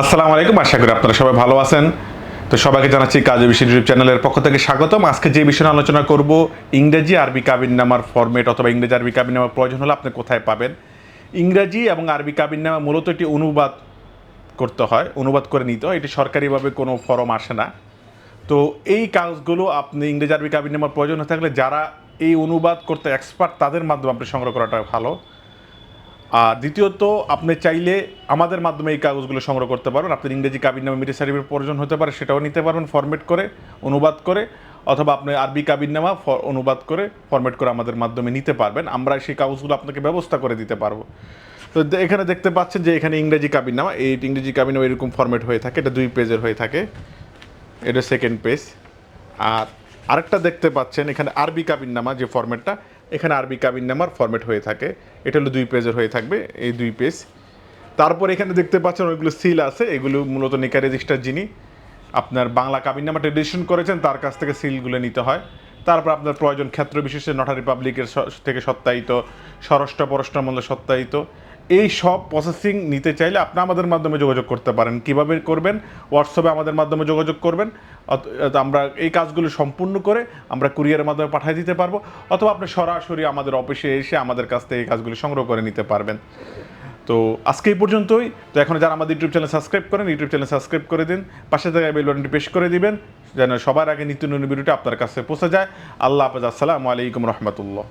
আসসালামু আলাইকুম। আশা করি আপনারা সবাই ভালো আছেন। তো সবাইকে জানাচ্ছি কাজ বিশি ইউটিউব চ্যানেলের পক্ষ থেকে স্বাগতম। আজকে যে বিষয়ে আলোচনা করব, ইংরেজি আরবি কাবিননামার ফরম্যাট অথবা ইংরেজি আরবি কাবিননামার প্রয়োজন হলে আপনি কোথায় পাবেন। ইংরেজি এবং আরবি কাবিননামা মূলত এটি অনুবাদ করতে হয়, অনুবাদ করে নিতে হয়। এটি সরকারিভাবে কোনো ফরম আসে না। তো এই কাগজগুলো আপনি ইংরেজি আরবি কাবিননামার প্রয়োজন থাকলে যারা এই অনুবাদ করতে এক্সপার্ট তাদের মাধ্যমে আপনি সংগ্রহ করাটা ভালো। আর দ্বিতীয়ত, আপনি চাইলে আমাদের মাধ্যমে এই কাগজগুলো সংগ্রহ করতে পারবেন। আপনার ইংরেজি কাবিননামা মিডিয়া সার্টিফিকেট প্রয়োজন হতে পারে, সেটাও নিতে পারবেন ফরম্যাট করে, অনুবাদ করে, অথবা আপনি আরবি কাবিননামা ফ- অনুবাদ করে ফরম্যাট করে আমাদের মাধ্যমে নিতে পারবেন। আমরা সেই কাগজগুলো আপনাকে ব্যবস্থা করে দিতে পারব। তো এখানে দেখতে পাচ্ছেন যে এখানে ইংরেজি কাবিননামা এই ইংরেজি কাবিননামা এরকম ফরম্যাট হয়ে থাকে, এটা দুই পেজের হয়ে থাকে। এটা সেকেন্ড পেজ আর আরেকটা দেখতে পাচ্ছেন, এখানে আরবি কাবিননামা যে ফর্মেটটা এখানে আরবি কাবিননামার ফর্মেট হয়ে থাকে। এটা হলো দুই পেজের হয়ে থাকবে, এই দুই পেজ তারপর এখানে দেখতে পাচ্ছেন ওইগুলো সিল আছে, এগুলো মূলত নিকা রেজিস্টার যিনি আপনার বাংলা কাবিন নামা ট্রেডিশন করেছেন, তার কাছ থেকে সিলগুলো নিতে হয়। তারপর আপনার প্রয়োজন ক্ষেত্র বিশেষে নটারি পাবলিকের থেকে সত্যায়িত, স্বরাষ্ট্র পররাষ্ট্র মন্ত্রী সত্যায়িত। এই সব প্রসেসিং নিতে চাইলে আপনি আমাদের মাধ্যমে যোগাযোগ করতে পারেন। কীভাবে করবেন? হোয়াটসঅ্যাপে আমাদের মাধ্যমে যোগাযোগ করবেন। আমরা এই কাজগুলো সম্পূর্ণ করে আমরা কুরিয়ারের মাধ্যমে পাঠিয়ে দিতে পারব। অথবা আপনি সরাসরি আমাদের অফিসে এসে আমাদের কাছ থেকে এই কাজগুলো সংগ্রহ করে নিতে পারবেন। তো আজকে এই পর্যন্তই। তো এখন যারা আমাদের ইউটিউব চ্যানেল সাবস্ক্রাইব করেন, ইউটিউব চ্যানেল সাবস্ক্রাইব করে দিন। পাশে থেকে বেল বাটনটি পেশ করে দিবেন, যেন সবার আগে নিত্য নতুন ভিডিওটি আপনার কাছে পৌঁছে যায়। আল্লাহ হাফেজ। আসসালামু আলাইকুম রহমতুল্লাহ।